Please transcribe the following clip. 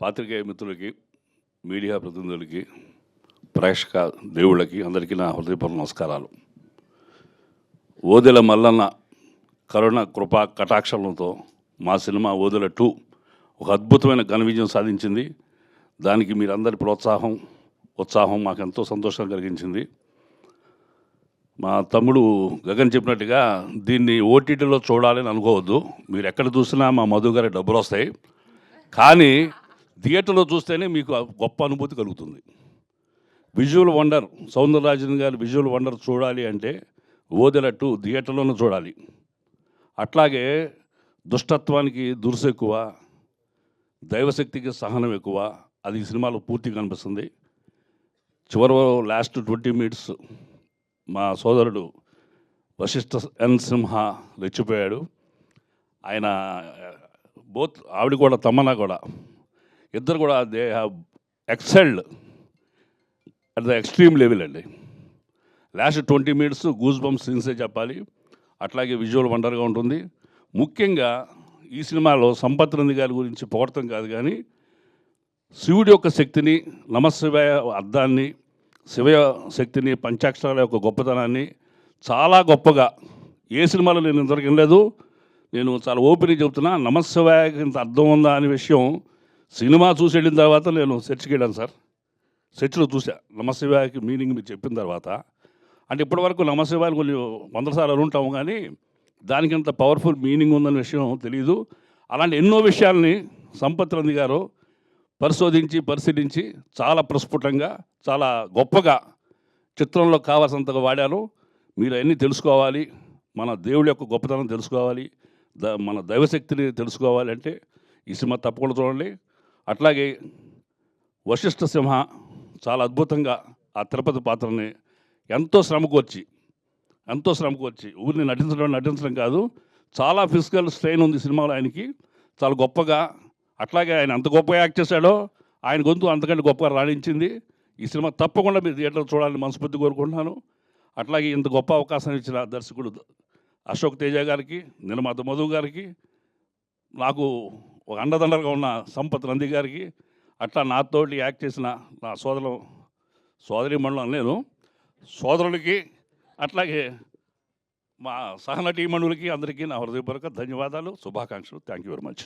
పాత్రికేయ మిత్రులకి మీడియా ప్రతినిధులకి ప్రేక్షక దేవుళ్ళకి అందరికీ నా హృదయపూర్వ నమస్కారాలు. ఓదెల మల్లన్న కరుణ కృపా కటాక్షలతో మా సినిమా ఓదెల టూ ఒక అద్భుతమైన ఘన విజయం సాధించింది. దానికి మీరందరి ప్రోత్సాహం ఉత్సాహం మాకు ఎంతో సంతోషం కలిగించింది. మా తమ్ముడు గగన్ చెప్పినట్టుగా దీన్ని ఓటీటీలో చూడాలని అనుకోవద్దు. మీరు ఎక్కడ చూసినా మా మధు గారి డబ్బులు వస్తాయి కానీ థియేటర్లో చూస్తేనే మీకు ఆ గొప్ప అనుభూతి కలుగుతుంది. విజువల్ వండర్ సౌందరరాజన్ గారి విజువల్ వండర్ చూడాలి అంటే ఓదెలట్టు థియేటర్లోనే చూడాలి. అట్లాగే దుష్టత్వానికి దురుసు ఎక్కువ దైవశక్తికి సహనం ఎక్కువ అది ఈ సినిమాలో పూర్తిగా కనిపిస్తుంది. చివరి లాస్ట్ ట్వంటీ మినిట్స్ మా సోదరుడు వశిష్ఠ ఎన్ సింహ రెచ్చిపోయాడు. ఆయన బోత్ ఆవిడ కూడా తమ్మన కూడా ఇద్దరు కూడా they have excelled at the extreme level అండి. Last twenty minutes goose bumps సీన్సే చెప్పాలి. అట్లాగే విజువల్ వండర్గా ఉంటుంది. ముఖ్యంగా ఈ సినిమాలో సంపత్ నంది గారి గురించి పొగడతాం కాదు కానీ శివుడి యొక్క శక్తిని నమశివాయ అర్థాన్ని శివ శక్తిని పంచాక్షరాల యొక్క గొప్పతనాన్ని చాలా గొప్పగా ఏ సినిమాలో నేను ఇంతవరకు వినలేదు. నేను చాలా ఓపెన్గా చెబుతున్నా నమశివాయకి ఇంత అర్థం ఉందా అనే విషయం సినిమా చూసి వెళ్ళిన తర్వాత నేను చర్చికి వెళ్ళాను సార్. చర్చిలో చూసా. నమశివాయకి మీనింగ్ మీరు చెప్పిన తర్వాత. అంటే ఇప్పటివరకు నమశివాయని కొన్ని వందల సార్లు ఉంటాము కానీ దానికి అంత పవర్ఫుల్ మీనింగ్ ఉందనే విషయం తెలియదు అలాంటి ఎన్నో విషయాల్ని సంపత్ రంది గారు పరిశోధించి పరిశీలించి చాలా ప్రస్ఫుటంగా చాలా గొప్పగా చిత్రంలో కావాల్సినంతగా వాడారు. మీరు అన్నీ తెలుసుకోవాలి. మన దేవుడి యొక్క గొప్పతనం తెలుసుకోవాలి. ద మన దైవశక్తిని తెలుసుకోవాలి అంటే ఈ సినిమా తప్పకుండా చూడండి. అట్లాగే వశిష్ఠ సింహ చాలా అద్భుతంగా ఆ తిరుపతి పాత్రని ఎంతో శ్రమకొచ్చి ఎంతో శ్రమకొచ్చి ఊరిని నటించడం నటించడం కాదు చాలా ఫిజికల్ స్ట్రెయిన్ ఉంది సినిమాలో ఆయనకి. చాలా గొప్పగా అట్లాగే ఆయన అంత గొప్పగా యాక్ట్ చేశాడో ఆయన గొంతు అంతకంటే గొప్పగా రాణించింది. ఈ సినిమా తప్పకుండా మీరు థియేటర్లో చూడాలని మనస్ఫూర్తి కోరుకుంటున్నాను. అట్లాగే ఇంత గొప్ప అవకాశం ఇచ్చిన దర్శకుడు అశోక్ తేజ గారికి నిర్మాత మధు గారికి నాకు ఒక అండదండలుగా ఉన్న సంపత్ నంది గారికి అట్లా నాతోటి యాక్ట్ చేసిన నా సోదరు సోదరి మండలం నేను సోదరులకి అట్లాగే మా సహనటీమణులకి అందరికీ నా హృదయపూర్వక ధన్యవాదాలు శుభాకాంక్షలు. Thank you very much